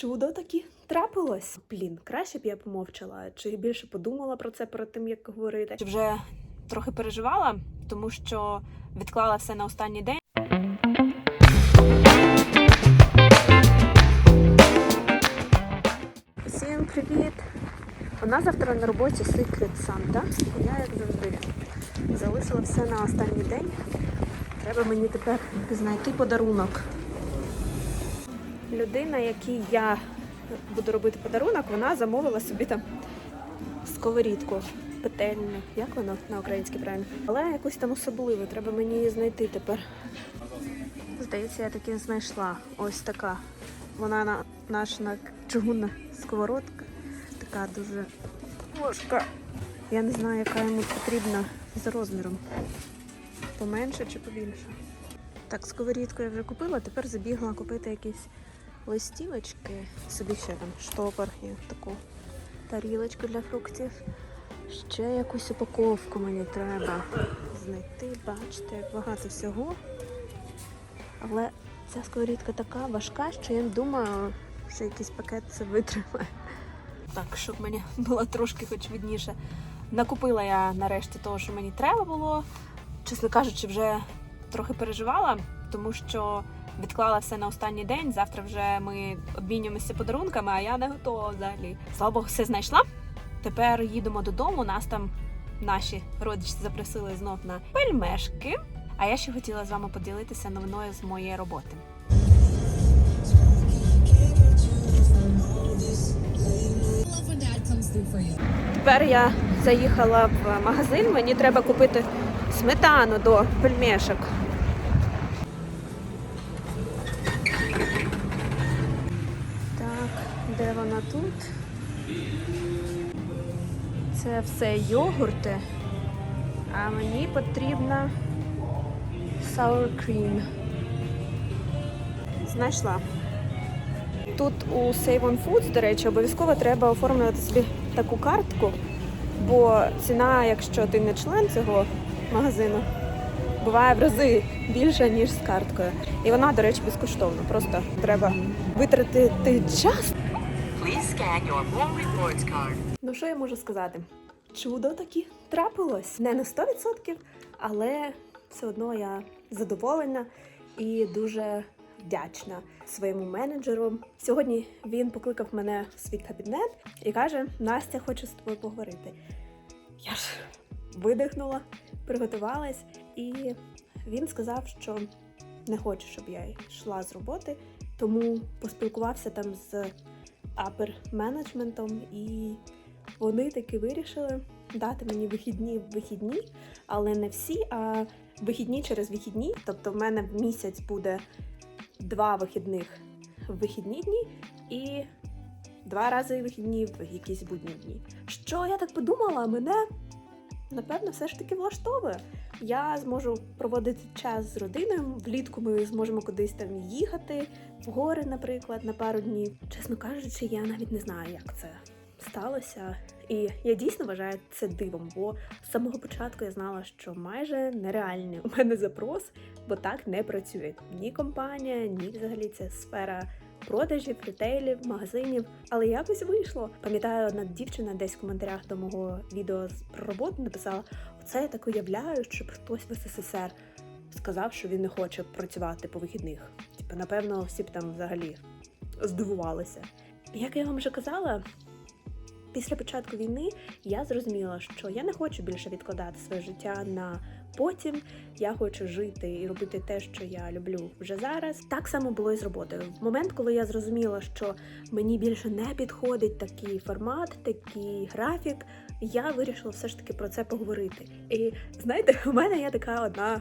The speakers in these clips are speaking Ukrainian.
чудо таки трапилось. Блін, краще б я помовчала, чи більше подумала про це перед тим, як говорити. Чи вже трохи переживала, тому що відклала все на останній день. Всім привіт! У нас завтра на роботі Secret Santa. Я, як завжди, залишила все на останній день. Треба мені тепер знайти подарунок. Людина, якій я буду робити подарунок, вона замовила собі там сковорідку петельну. Як воно на українській правильно? Але якусь там особливу. Треба мені її знайти тепер. Здається, я таки знайшла. Ось така. Вона на наша чугунна сковородка. Така дуже важка. Я не знаю, яка йому потрібна за розміром. Поменше чи побільше. Так, сковорідку я вже купила, тепер забігла купити якісь листівочки. Собі ще там штопор і таку тарілочку для фруктів. Ще якусь упаковку мені треба знайти. Бачите, як багато всього. Але ця сковорідка така важка, що я думаю, що якийсь пакет це витримає. Так, щоб мені було трошки хоч видніше. Накупила я нарешті того, що мені треба було. Чесно кажучи, вже трохи переживала, тому що відклала все на останній день. Завтра вже ми обмінюємося подарунками, а я не готова взагалі. Слава Богу, все знайшла. Тепер їдемо додому. Нас там наші родичі запросили знов на пельмешки. А я ще хотіла з вами поділитися новиною з моєї роботи. Тепер я заїхала в магазин. Мені треба купити сметану до пельмешок. Так, де вона тут? Це все йогурти. А мені потрібна sour cream. Знайшла. Тут у Save on Foods, до речі, обов'язково треба оформлювати собі таку картку, бо ціна, якщо ти не член цього магазину, буває в рази більша, ніж з карткою. І вона, до речі, безкоштовна. Просто треба витратити час. Ну що я можу сказати? Чудо таки трапилось. Не на 100%, але все одно я задоволена і дуже вдячна своєму менеджеру. Сьогодні він покликав мене в свій кабінет і каже: Настя, хочу з тобою поговорити. Я ж видихнула, приготувалась, і він сказав, що не хоче, щоб я йшла з роботи, тому поспілкувався там з апер менеджментом і вони таки вирішили дати мені вихідні в вихідні, але не всі, а вихідні через вихідні. Тобто в мене в місяць буде два вихідних в вихідні дні і два рази вихідні в якісь будні дні. Що я так подумала, мене напевно все ж таки влаштовує. Я зможу проводити час з родиною. Влітку ми зможемо кудись там їхати, в гори, наприклад, на пару днів. Чесно кажучи, я навіть не знаю, як це сталося. І я дійсно вважаю це дивом, бо з самого початку я знала, що майже нереальний у мене запрос, бо так не працює ні компанія, ні взагалі ця сфера продажів, ретейлів, магазинів. Але якось вийшло. Пам'ятаю, одна дівчина десь в коментарях до мого відео про роботу написала: Оце я так уявляю, щоб хтось в СССР сказав, що він не хоче працювати по вихідних. Типу, напевно, всі б там взагалі здивувалися. Як я вам вже казала, після початку війни я зрозуміла, що я не хочу більше відкладати своє життя на потім. Я хочу жити і робити те, що я люблю вже зараз. Так само було і з роботою. В момент, коли я зрозуміла, що мені більше не підходить такий формат, такий графік, я вирішила все ж таки про це поговорити. І знаєте, у мене є така одна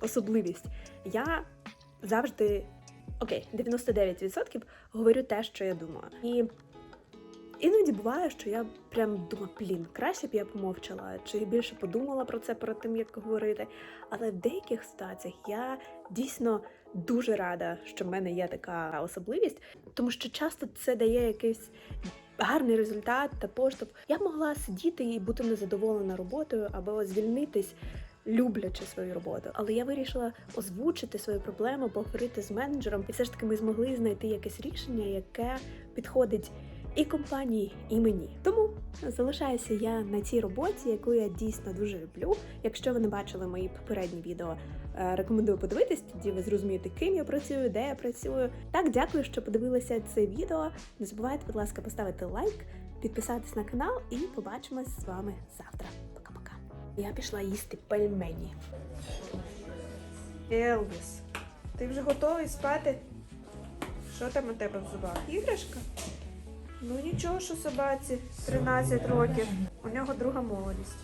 особливість. Я завжди. Окей, 99% говорю те, що я думаю. І Іноді буває, що я прям думаю, блін, краще б я помовчала, чи більше подумала про це перед тим, як говорити. Але в деяких ситуаціях я дійсно дуже рада, що в мене є така особливість, тому що часто це дає якийсь гарний результат та поштовх. Я могла сидіти і бути незадоволена роботою або звільнитись люблячи свою роботу. Але я вирішила озвучити свою проблему, поговорити з менеджером, і все ж таки ми змогли знайти якесь рішення, яке підходить і компанії, і мені. Тому залишаюся я на цій роботі, яку я дійсно дуже люблю. Якщо ви не бачили мої попередні відео, е, рекомендую подивитись, тоді ви зрозумієте, ким я працюю, де я працюю. Так, дякую, що подивилися це відео. Не забувайте, будь ласка, поставити лайк, підписатись на канал і побачимось з вами завтра. Пока-пока. Я пішла їсти пельмені. Елвіс, ти вже готовий спати? Що там у тебе в зубах? Іграшка? Ну нічого, що собаці 13 років. У нього друга молодість.